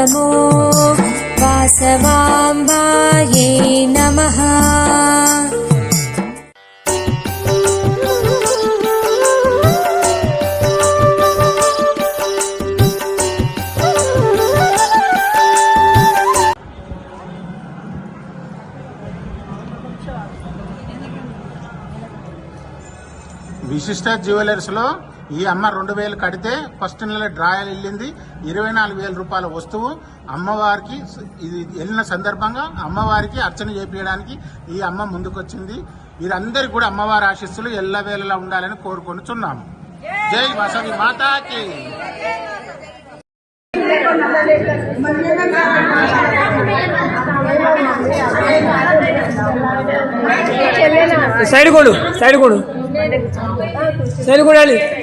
नमो वासवाम्बायै नमः విశిష్ట జ్యువెలర్స్ లో ఈ అమ్మ రెండు వేలు కడితే ఫస్ట్ నెల డ్రాయల్ వెళ్ళింది. ఇరవై నాలుగు వేల రూపాయల వస్తువు అమ్మవారికి ఇది వెళ్ళిన సందర్భంగా అమ్మవారికి అర్చన చేపించడానికి ఈ అమ్మ ముందుకొచ్చింది. వీరందరికీ కూడా అమ్మవారి ఆశీస్సులు ఎల్లవేళలా ఉండాలని కోరుకొనిచున్నాము. జై వసవి మాతాకి. సైడ్ కొడు సైడ్ కొడు. సైడ్ కొడాలి.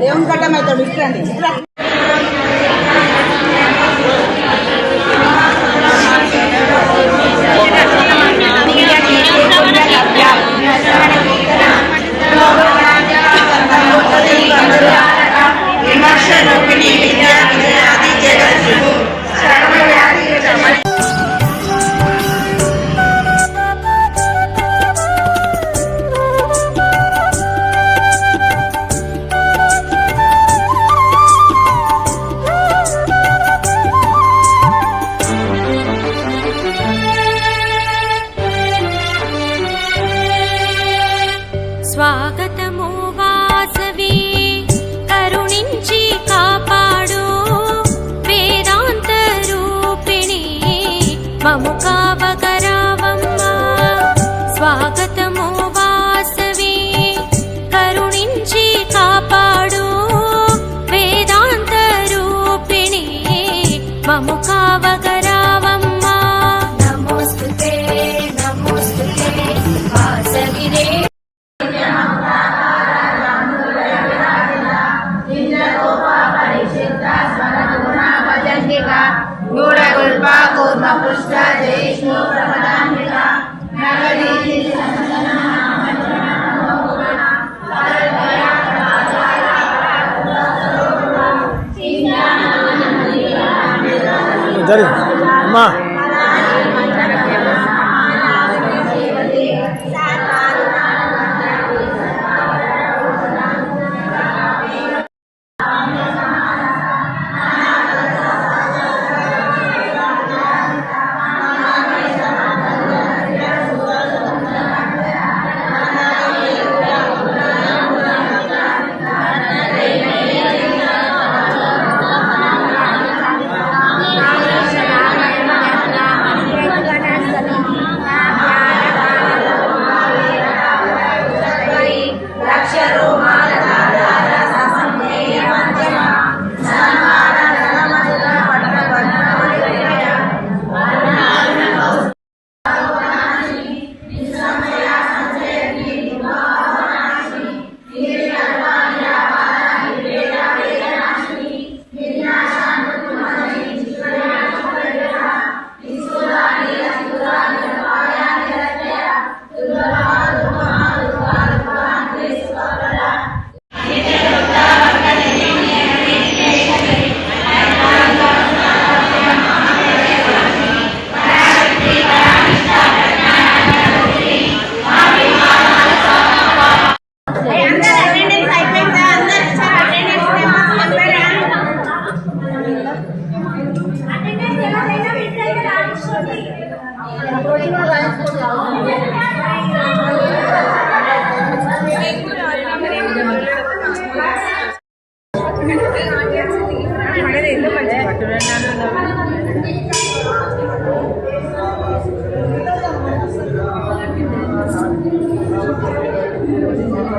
దేవుని గడ్డం అవుతాడు. ఇట్లండి మము కావగరావమ్మా నమోస్తుతే నమోస్తుతే వాసవిరే జరి అమ్మా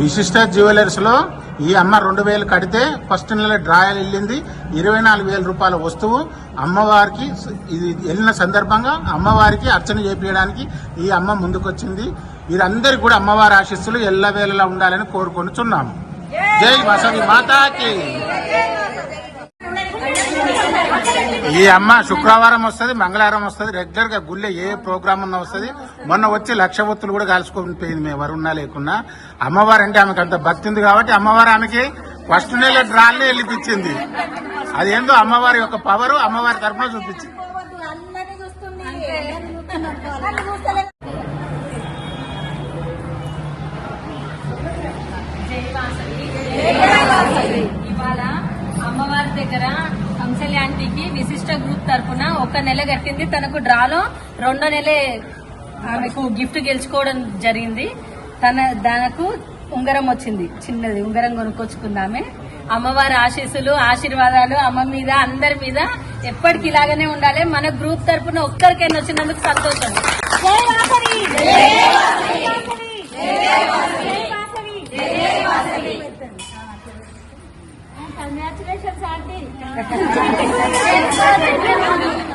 విశిష్ట జ్యువెలర్స్లో ఈ అమ్మ రెండు వేలు కడితే ఫస్ట్ నెల డ్రాయల్ వెళ్ళింది. ఇరవై నాలుగు వేల రూపాయల వస్తువు అమ్మవారికి ఇది వెళ్ళిన సందర్భంగా అమ్మవారికి అర్చన చేపించడానికి ఈ అమ్మ ముందుకొచ్చింది. వీరందరికీ కూడా అమ్మవారి ఆశీస్సులు ఎల్లవేళలా ఉండాలని కోరుకొనుచున్నాము. జై వసవి మాతాకి. ఈ అమ్మ శుక్రవారం వస్తుంది మంగళవారం వస్తుంది రెగ్యులర్గా గుళ్ళే ఏ ప్రోగ్రామ్ ఉన్నా వస్తుంది. మొన్న వచ్చి లక్ష ఒత్తులు కూడా కలుసుకొని పోయింది మేము వరుణా లేకున్నా. అమ్మవారు అంటే ఆమెకు అంత భక్తి ఉంది కాబట్టి అమ్మవారు ఆమెకి ఫస్ట్ నెల డ్రాల్ని వెళ్ళిపించింది. అదేందో అమ్మవారి యొక్క పవర్ అమ్మవారి తరఫున చూపించింది. విశిష్ట గ్రూప్ తరఫున ఒక నెల కట్టింది తనకు డ్రాలో రెండో నెలే ఆమెకు గిఫ్ట్ గెలుచుకోవడం జరిగింది. తన తనకు ఉంగరం వచ్చింది. చిన్నది ఉంగరం కొనుక్కొచ్చుకుందామే అమ్మవారి ఆశీస్సులు ఆశీర్వాదాలు అమ్మ మీద అందరి మీద ఎప్పటికి ఇలాగనే ఉండాలి. మన గ్రూప్ తరఫున ఒక్కరికైనా వచ్చినందుకు సంతోషం. Elections aunty